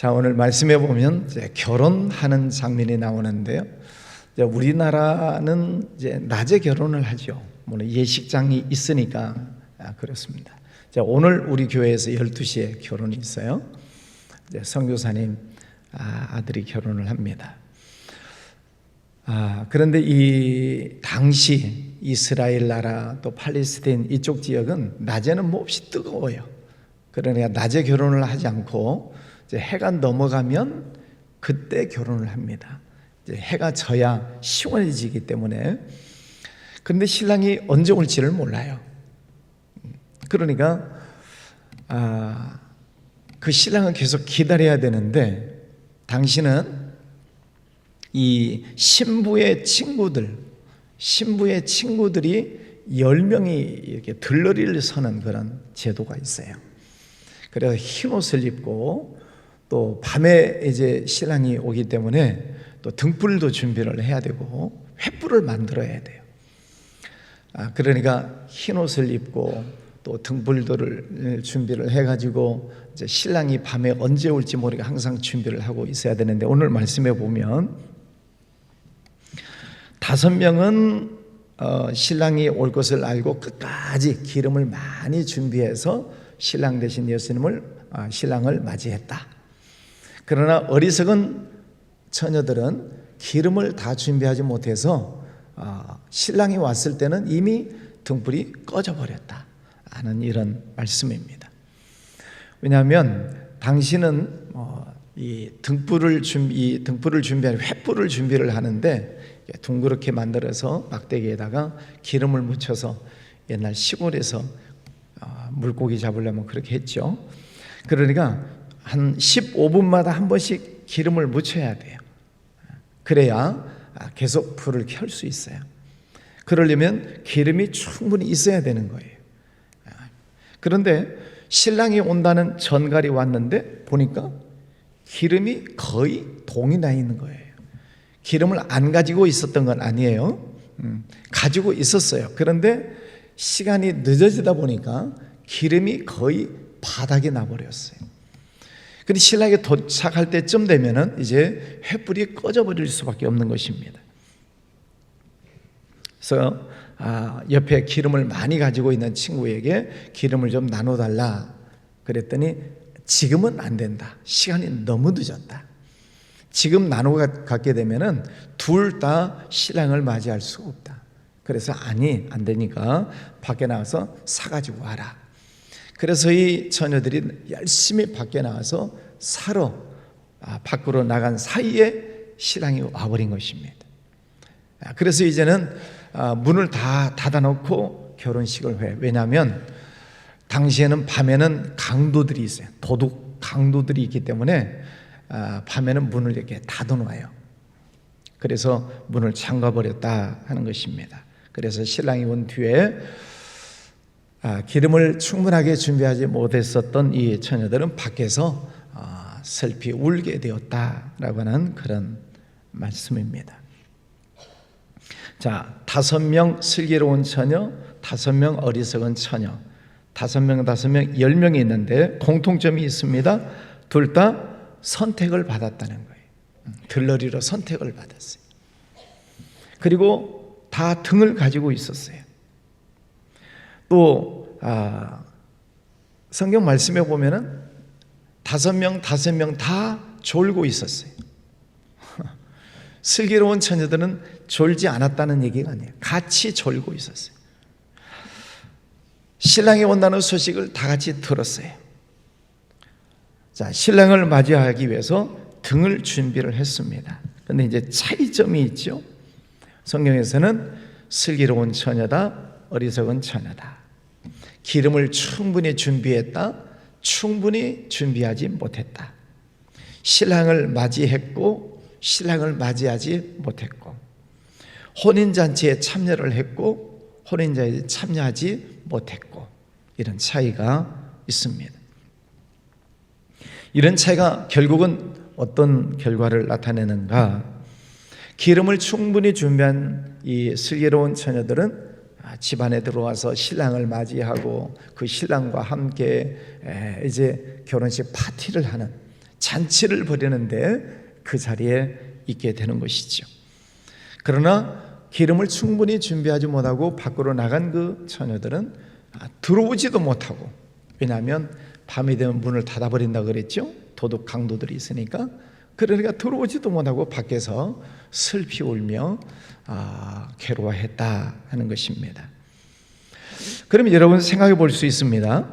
자, 오늘 말씀해 보면 결혼하는 장면이 나오는데요. 우리나라는 이제 낮에 결혼을 하죠. 물론 예식장이 있으니까 아, 그렇습니다. 자, 오늘 우리 교회에서 12시에 결혼이 있어요. 이제 선교사님 아, 아들이 결혼을 합니다. 아, 그런데 이 당시 이스라엘 나라 또 팔레스타인 이쪽 지역은 낮에는 몹시 뜨거워요. 그러니까 낮에 결혼을 하지 않고 이제 해가 넘어가면 그때 결혼을 합니다. 이제 해가 져야 시원해지기 때문에 그런데 신랑이 언제 올지를 몰라요. 그러니까 아, 그 신랑은 계속 기다려야 되는데 당신은 이 신부의 친구들, 신부의 친구들이 열 명이 이렇게 들러리를 서는 그런 제도가 있어요. 그래서 흰 옷을 입고 또 밤에 이제 신랑이 오기 때문에 또 등불도 준비를 해야 되고 횃불을 만들어야 돼요. 아, 그러니까 흰 옷을 입고 또 등불들을 준비를 해가지고 이제 신랑이 밤에 언제 올지 모르게 항상 준비를 하고 있어야 되는데 오늘 말씀해 보면 다섯 명은 어, 신랑이 올 것을 알고 끝까지 기름을 많이 준비해서 신랑 대신 예수님을 아, 신랑을 맞이했다. 그러나 어리석은 처녀들은 기름을 다 준비하지 못해서 아, 신랑이 왔을 때는 이미 등불이 꺼져 버렸다. 하는 이런 말씀입니다. 왜냐하면 당신은 어, 이 등불을 준비 등불을 준비하는 횃불을 준비를 하는데 둥그렇게 만들어서 막대기에다가 기름을 묻혀서 옛날 시골에서 어, 물고기 잡으려면 그렇게 했죠. 그러니까 한 15분마다 한 번씩 기름을 묻혀야 돼요. 그래야 계속 불을 켤 수 있어요. 그러려면 기름이 충분히 있어야 되는 거예요. 그런데 신랑이 온다는 전갈이 왔는데 보니까 기름이 거의 동이 나 있는 거예요. 기름을 안 가지고 있었던 건 아니에요. 음, 가지고 있었어요. 그런데 시간이 늦어지다 보니까 기름이 거의 바닥에 나버렸어요. 근데 신랑이 도착할 때쯤 되면은 이제 횃불이 꺼져버릴 수밖에 없는 것입니다. 그래서 아, 옆에 기름을 많이 가지고 있는 친구에게 기름을 좀 나눠달라 그랬더니 지금은 안 된다. 시간이 너무 늦었다. 지금 나눠 갖게 되면은 둘 다 신랑을 맞이할 수 없다. 그래서 아니 안 되니까 밖에 나와서 사가지고 와라. 그래서 이 처녀들이 열심히 밖에 나와서 사러 아, 밖으로 나간 사이에 신랑이 와버린 것입니다. 아, 그래서 이제는 아, 문을 다 닫아놓고 결혼식을 해. 왜냐하면 당시에는 밤에는 강도들이 있어요. 도둑 강도들이 있기 때문에 아, 밤에는 문을 이렇게 닫아놓아요. 그래서 문을 잠가버렸다 하는 것입니다. 그래서 신랑이 온 뒤에 아, 기름을 충분하게 준비하지 못했었던 이 처녀들은 밖에서 슬피 울게 되었다라고 하는 그런 말씀입니다. 자, 다섯 명 슬기로운 처녀, 다섯 명 어리석은 처녀, 다섯 명, 다섯 명, 열 명이 있는데 공통점이 있습니다. 둘 다 선택을 받았다는 거예요. 들러리로 선택을 받았어요. 그리고 다 등을 가지고 있었어요. 또 아, 성경 말씀에 보면은 다섯 명, 다섯 명 다 졸고 있었어요. 슬기로운 처녀들은 졸지 않았다는 얘기가 아니에요. 같이 졸고 있었어요. 신랑이 온다는 소식을 다 같이 들었어요. 자, 신랑을 맞이하기 위해서 등을 준비를 했습니다. 근데 이제 차이점이 있죠. 성경에서는 슬기로운 처녀다, 어리석은 처녀다. 기름을 충분히 준비했다, 충분히 준비하지 못했다. 신랑을 맞이했고, 신랑을 맞이하지 못했고, 혼인잔치에 참여를 했고, 혼인자에 참여하지 못했고, 이런 차이가 있습니다. 이런 차이가 결국은 어떤 결과를 나타내는가? 기름을 충분히 준비한 이 슬기로운 처녀들은 집안에 들어와서 신랑을 맞이하고 그 신랑과 함께 이제 결혼식 파티를 하는 잔치를 벌이는데 그 자리에 있게 되는 것이죠. 그러나 기름을 충분히 준비하지 못하고 밖으로 나간 그 처녀들은 아, 들어오지도 못하고 왜냐하면 밤이 되면 문을 닫아버린다 그랬죠. 도둑 강도들이 있으니까 그러니까 들어오지도 못하고 밖에서 슬피 울며 아, 괴로워했다 하는 것입니다. 그러면 여러분 생각해 볼 수 있습니다.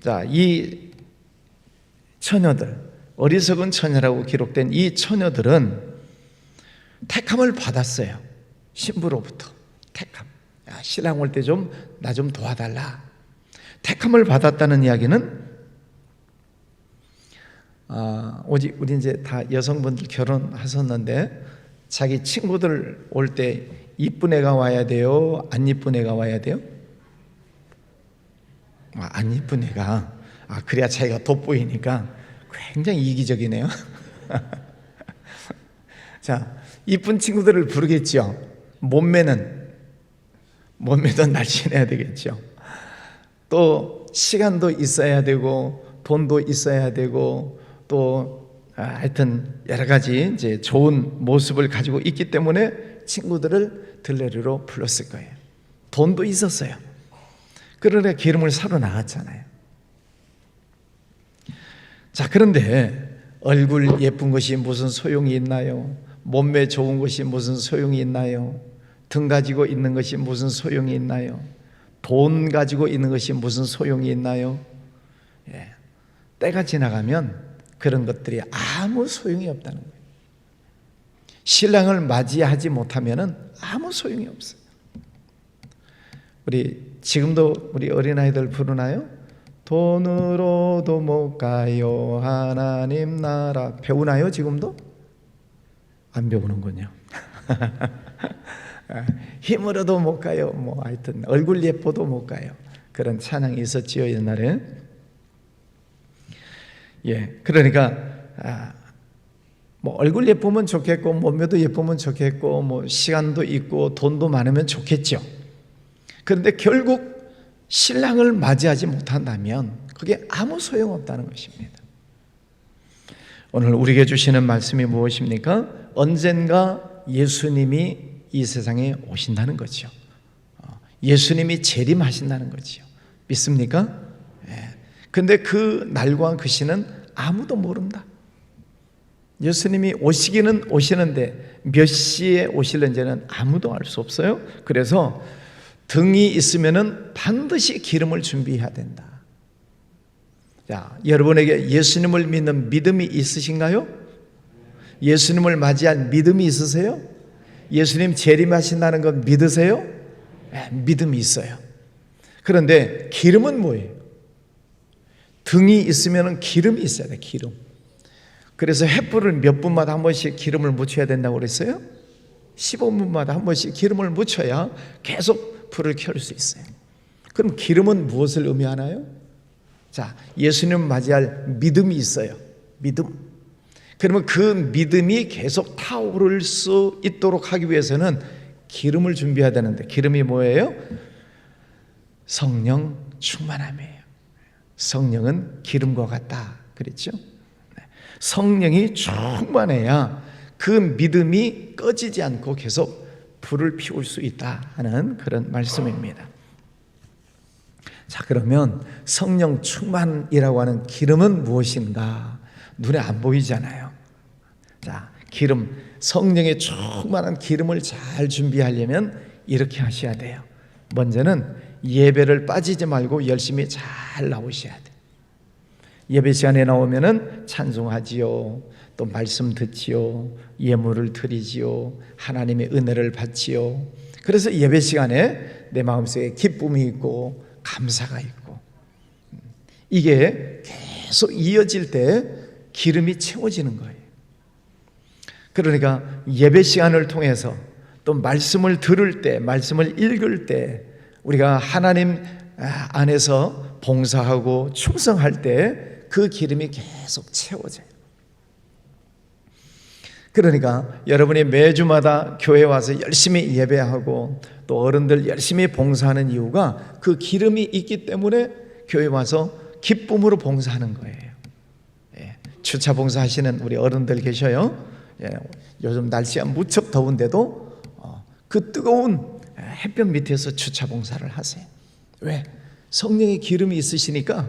자, 이 처녀들, 어리석은 처녀라고 기록된 이 처녀들은 택함을 받았어요. 신부로부터 택함. 야, 신랑 올 때 좀 나 좀 도와달라. 택함을 받았다는 이야기는 아, 오직 우리 이제 다 여성분들 결혼하셨는데 자기 친구들 올 때 이쁜 애가 와야 돼요? 안 이쁜 애가 와야 돼요? 아, 안 이쁜 애가 아 그래야 자기가 돋보이니까 굉장히 이기적이네요. 자, 이쁜 친구들을 부르겠죠. 몸매는 몸매도 날씬해야 되겠죠. 또 시간도 있어야 되고 돈도 있어야 되고 또 아, 하여튼 여러 가지 이제 좋은 모습을 가지고 있기 때문에 친구들을 들레리로 불렀을 거예요. 돈도 있었어요. 그러니까 기름을 사러 나갔잖아요. 자, 그런데 얼굴 예쁜 것이 무슨 소용이 있나요? 몸매 좋은 것이 무슨 소용이 있나요? 등 가지고 있는 것이 무슨 소용이 있나요? 돈 가지고 있는 것이 무슨 소용이 있나요? 예. 때가 지나가면 그런 것들이 아무 소용이 없다는 거예요. 신랑을 맞이하지 못하면은 아무 소용이 없어요. 우리 지금도 우리 어린아이들 부르나요? 돈으로도 못 가요 하나님 나라 배우나요 지금도? 안 배우는군요. 힘으로도 못 가요. 뭐 하여튼 얼굴 예뻐도 못 가요. 그런 찬양이 있었지요 옛날에. 예, 그러니까 아, 뭐 얼굴 예쁘면 좋겠고 몸매도 예쁘면 좋겠고 뭐 시간도 있고 돈도 많으면 좋겠죠. 그런데 결국 신랑을 맞이하지 못한다면 그게 아무 소용 없다는 것입니다. 오늘 우리에게 주시는 말씀이 무엇입니까? 언젠가 예수님이 이 세상에 오신다는 거죠. 어, 예수님이 재림하신다는 거죠. 믿습니까? 예. 근데 그 날과 그 시는 아무도 모른다. 예수님이 오시기는 오시는데 몇 시에 오실는지는 아무도 알 수 없어요. 그래서 등이 있으면은 반드시 기름을 준비해야 된다. 자, 여러분에게 예수님을 믿는 믿음이 있으신가요? 예수님을 맞이한 믿음이 있으세요? 예수님 재림하신다는 것 믿으세요? 네, 믿음이 있어요. 그런데 기름은 뭐예요? 등이 있으면 기름이 있어야 돼, 기름. 그래서 햇불을 몇 분마다 한 번씩 기름을 묻혀야 된다고 그랬어요? 15분마다 한 번씩 기름을 묻혀야 계속 불을 켤 수 있어요. 그럼 기름은 무엇을 의미하나요? 자, 예수님 맞이할 믿음이 있어요. 믿음. 그러면 그 믿음이 계속 타오를 수 있도록 하기 위해서는 기름을 준비해야 되는데 기름이 뭐예요? 성령 충만함이에요. 성령은 기름과 같다. 그랬죠? 네. 성령이 충만해야 그 믿음이 꺼지지 않고 계속 불을 피울 수 있다 하는 그런 말씀입니다. 자, 그러면 성령 충만이라고 하는 기름은 무엇인가? 눈에 안 보이잖아요. 자, 기름, 성령의 충만한 기름을 잘 준비하려면 이렇게 하셔야 돼요. 먼저는 예배를 빠지지 말고 열심히 잘 나오셔야 돼. 예배 시간에 나오면은 찬송하지요. 또 말씀 듣지요. 예물을 드리지요. 하나님의 은혜를 받지요. 그래서 예배 시간에 내 마음속에 기쁨이 있고 감사가 있고 이게 계속 이어질 때 기름이 채워지는 거예요. 그러니까 예배 시간을 통해서 또 말씀을 들을 때, 말씀을 읽을 때 우리가 하나님 안에서 봉사하고 충성할 때 그 기름이 계속 채워져요. 그러니까 여러분이 매주마다 교회 와서 열심히 예배하고 또 어른들 열심히 봉사하는 이유가 그 기름이 있기 때문에 교회 와서 기쁨으로 봉사하는 거예요. 예. 주차 봉사하시는 우리 어른들 계셔요. 예, 요즘 날씨가 무척 더운데도 어, 그 뜨거운 햇볕 밑에서 주차 봉사를 하세요. 왜? 성령의 기름이 있으시니까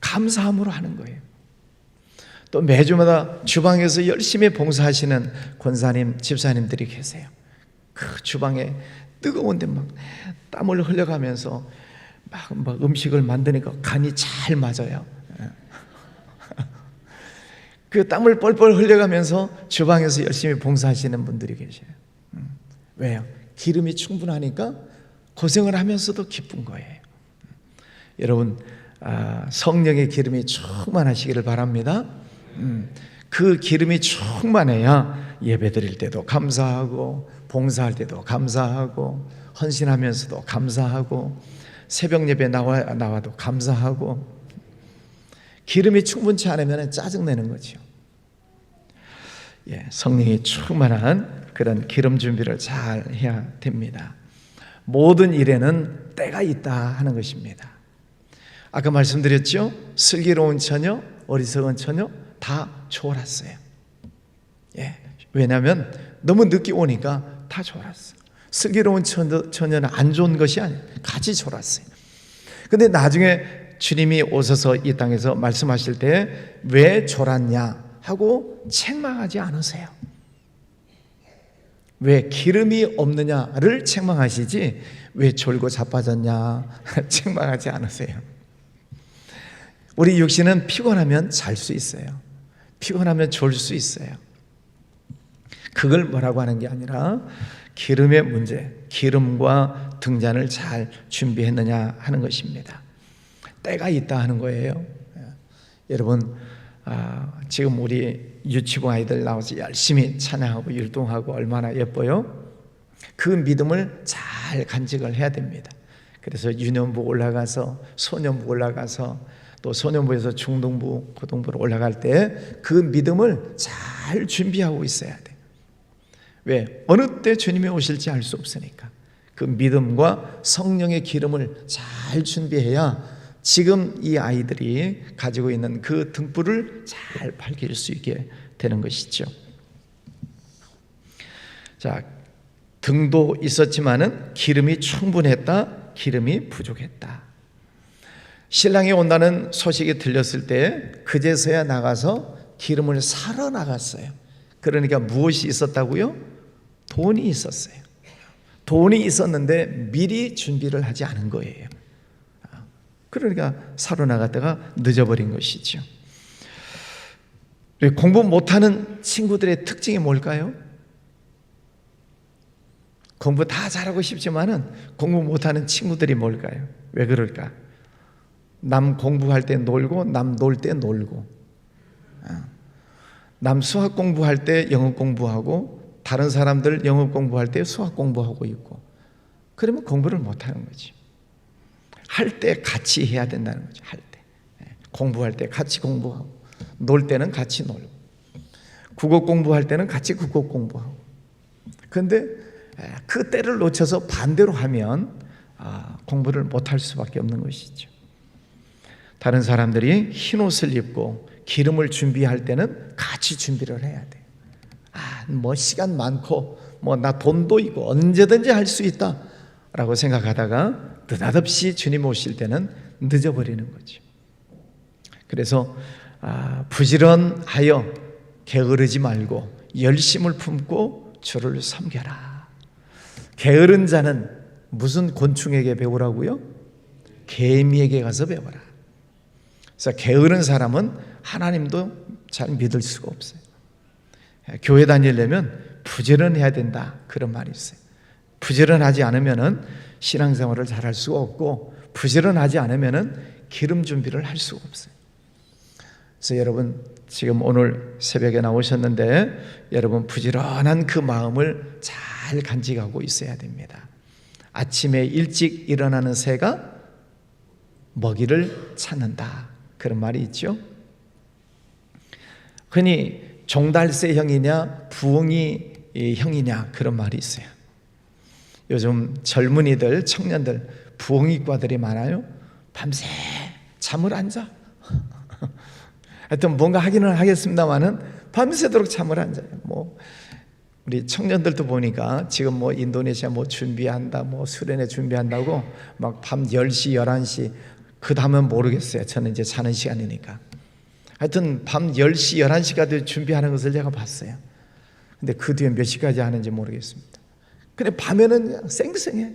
감사함으로 하는 거예요. 또 매주마다 주방에서 열심히 봉사하시는 권사님, 집사님들이 계세요. 그 주방에 뜨거운데 막 땀을 흘려가면서 막, 막 음식을 만드니까 간이 잘 맞아요. 예. 그 땀을 뻘뻘 흘려가면서 주방에서 열심히 봉사하시는 분들이 계셔요. 음. 왜요? 기름이 충분하니까 고생을 하면서도 기쁜 거예요. 여러분 아, 성령의 기름이 충만하시기를 바랍니다. 음, 그 기름이 충만해야 예배 드릴 때도 감사하고 봉사할 때도 감사하고 헌신하면서도 감사하고 새벽 예배 나와 나와도 감사하고 기름이 충분치 않으면 짜증 내는 거죠. 예, 성령이 충만한 그런 기름 준비를 잘 해야 됩니다. 모든 일에는 때가 있다 하는 것입니다. 아까 말씀드렸죠? 슬기로운 처녀, 어리석은 처녀 다 졸았어요. 예, 왜냐하면 너무 늦게 오니까 다 졸았어. 슬기로운 처녀, 처녀는 안 좋은 것이 아니에요. 같이 졸았어요. 근데 나중에 주님이 오셔서 이 땅에서 말씀하실 때 왜 졸았냐 하고 책망하지 않으세요. 왜 기름이 없느냐를 책망하시지 왜 졸고 자빠졌냐 책망하지 않으세요. 우리 육신은 피곤하면 잘 수 있어요. 피곤하면 졸 수 있어요. 그걸 뭐라고 하는 게 아니라 기름의 문제, 기름과 등잔을 잘 준비했느냐 하는 것입니다. 때가 있다 하는 거예요. 여러분, 아, 지금 우리 유치부 아이들 나와서 열심히 찬양하고 율동하고 얼마나 예뻐요? 그 믿음을 잘 간직을 해야 됩니다. 그래서 유년부 올라가서 소년부 올라가서 또 소년부에서 중등부, 고등부로 올라갈 때 그 믿음을 잘 준비하고 있어야 돼. 왜? 어느 때 주님이 오실지 알 수 없으니까. 그 믿음과 성령의 기름을 잘 준비해야 지금 이 아이들이 가지고 있는 그 등불을 잘 밝힐 수 있게 되는 것이죠. 자, 등도 있었지만은 기름이 충분했다, 기름이 부족했다. 신랑이 온다는 소식이 들렸을 때 그제서야 나가서 기름을 사러 나갔어요. 그러니까 무엇이 있었다고요? 돈이 있었어요. 돈이 있었는데 미리 준비를 하지 않은 거예요. 그러니까 사러 나갔다가 늦어버린 것이죠. 공부 못하는 친구들의 특징이 뭘까요? 공부 다 잘하고 싶지만은 공부 못하는 친구들이 뭘까요? 왜 그럴까? 남 공부할 때 놀고 남 놀 때 놀고 아. 남 수학 공부할 때 영어 공부하고 다른 사람들 영어 공부할 때 수학 공부하고 있고 그러면 공부를 못하는 거지. 할 때 같이 해야 된다는 거죠. 할 때. 예, 공부할 때 같이 공부하고 놀 때는 같이 놀고 국어 공부할 때는 같이 국어 공부하고 근데 예, 그 때를 놓쳐서 반대로 하면 아, 공부를 못할 수밖에 없는 것이죠. 다른 사람들이 흰 옷을 입고 기름을 준비할 때는 같이 준비를 해야 돼. 아, 뭐 시간 많고 뭐 나 돈도 있고 언제든지 할 수 있다라고 생각하다가 느닷없이 주님 오실 때는 늦어버리는 거죠. 그래서 아, 부지런하여 게으르지 말고 열심을 품고 주를 섬겨라. 게으른 자는 무슨 곤충에게 배우라고요? 개미에게 가서 배워라. 그래서 게으른 사람은 하나님도 잘 믿을 수가 없어요. 교회 다니려면 부지런해야 된다. 그런 말이 있어요. 부지런하지 않으면은 신앙생활을 잘 할 수가 없고 부지런하지 않으면은 기름 준비를 할 수가 없어요. 그래서 여러분 지금 오늘 새벽에 나오셨는데 여러분 부지런한 그 마음을 잘 간직하고 있어야 됩니다. 아침에 일찍 일어나는 새가 먹이를 찾는다. 그런 말이 있죠. 흔히 종달새 형이냐 부엉이 형이냐 그런 말이 있어요. 요즘 젊은이들, 청년들, 부엉이과들이 많아요. 밤새 잠을 안 자. 하여튼 뭔가 하기는 하겠습니다만은 밤새도록 잠을 안 자요. 뭐 우리 청년들도 보니까 지금 뭐 인도네시아 뭐 준비한다, 뭐 수련회 준비한다고 막 밤 10시, 11시 그 다음은 모르겠어요. 저는 이제 자는 시간이니까. 하여튼 밤 10시, 11시까지 준비하는 것을 제가 봤어요. 근데 그 뒤에 몇 시까지 하는지 모르겠습니다. 근데 밤에는 쌩쌩해.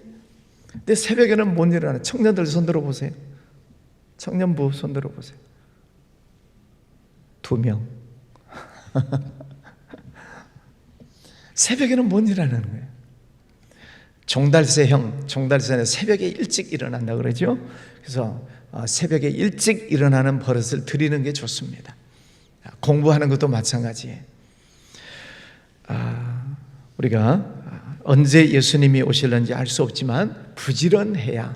근데 새벽에는 못 일어나. 청년들 손 들어보세요. 청년부 손 들어보세요. 두 명. 새벽에는 못 일어나는 거예요. 종달새형, 종달새는 새벽에 일찍 일어난다 그러죠. 그래서 어, 새벽에 일찍 일어나는 버릇을 들이는 게 좋습니다. 공부하는 것도 마찬가지예요. 아, 우리가 언제 예수님이 오실는지 알 수 없지만 부지런해야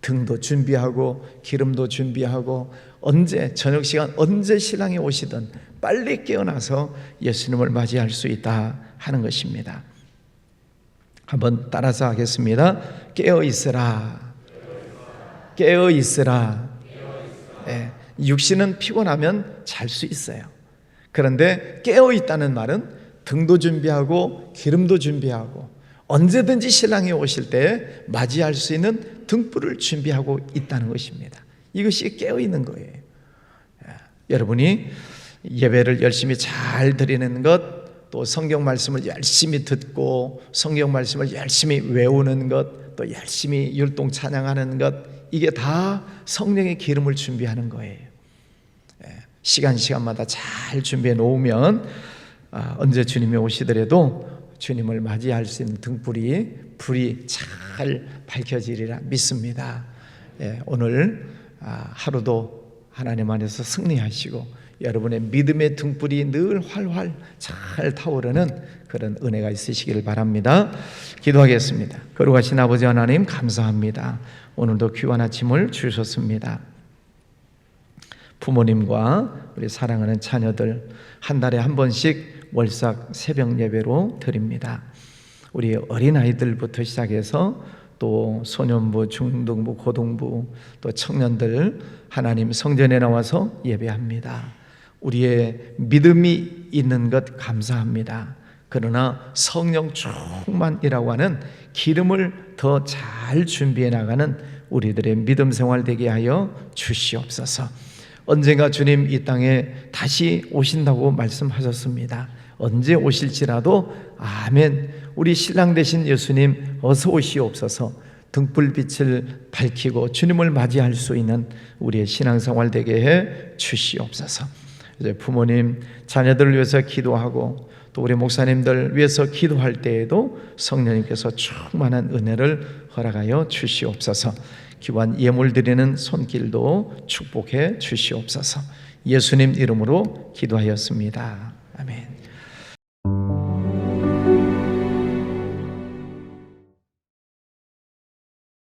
등도 준비하고 기름도 준비하고 언제 저녁 시간 언제 신랑이 오시든 빨리 깨어나서 예수님을 맞이할 수 있다 하는 것입니다. 한번 따라서 하겠습니다. 깨어 있으라. 깨어 있으라. 예, 육신은 피곤하면 잘 수 있어요. 그런데 깨어 있다는 말은 등도 준비하고 기름도 준비하고 언제든지 신랑이 오실 때 맞이할 수 있는 등불을 준비하고 있다는 것입니다. 이것이 깨어 있는 거예요. 예, 여러분이 예배를 열심히 잘 드리는 것, 또 성경 말씀을 열심히 듣고 성경 말씀을 열심히 외우는 것, 또 열심히 율동 찬양하는 것, 이게 다 성령의 기름을 준비하는 거예요. 예, 시간 시간마다 잘 준비해 놓으면 아, 언제 주님이 오시더라도 주님을 맞이할 수 있는 등불이 불이 잘 밝혀지리라 믿습니다. 예, 오늘 아, 하루도 하나님 안에서 승리하시고 여러분의 믿음의 등불이 늘 활활 잘 타오르는 그런 은혜가 있으시기를 바랍니다. 기도하겠습니다. 거룩하신 아버지 하나님 감사합니다. 오늘도 귀한 아침을 주셨습니다. 부모님과 우리 사랑하는 자녀들 한 달에 한 번씩 월삭 새벽 예배로 드립니다. 우리 어린 아이들부터 시작해서 또 소년부, 중등부, 고등부, 또 청년들 하나님 성전에 나와서 예배합니다. 우리의 믿음이 있는 것 감사합니다. 그러나 성령 충만이라고 하는 기름을 더 잘 준비해 나가는 우리들의 믿음 생활 되게 하여 주시옵소서. 언젠가 주님 이 땅에 다시 오신다고 말씀하셨습니다. 언제 오실지라도 아멘. 우리 신랑 되신 예수님 어서 오시옵소서. 등불빛을 밝히고 주님을 맞이할 수 있는 우리의 신앙생활 되게 해 주시옵소서. 이제 부모님, 자녀들을 위해서 기도하고 또 우리 목사님들 위해서 기도할 때에도 성령님께서 충만한 은혜를 허락하여 주시옵소서. 기관 예물 드리는 손길도 축복해 주시옵소서. 예수님 이름으로 기도하였습니다.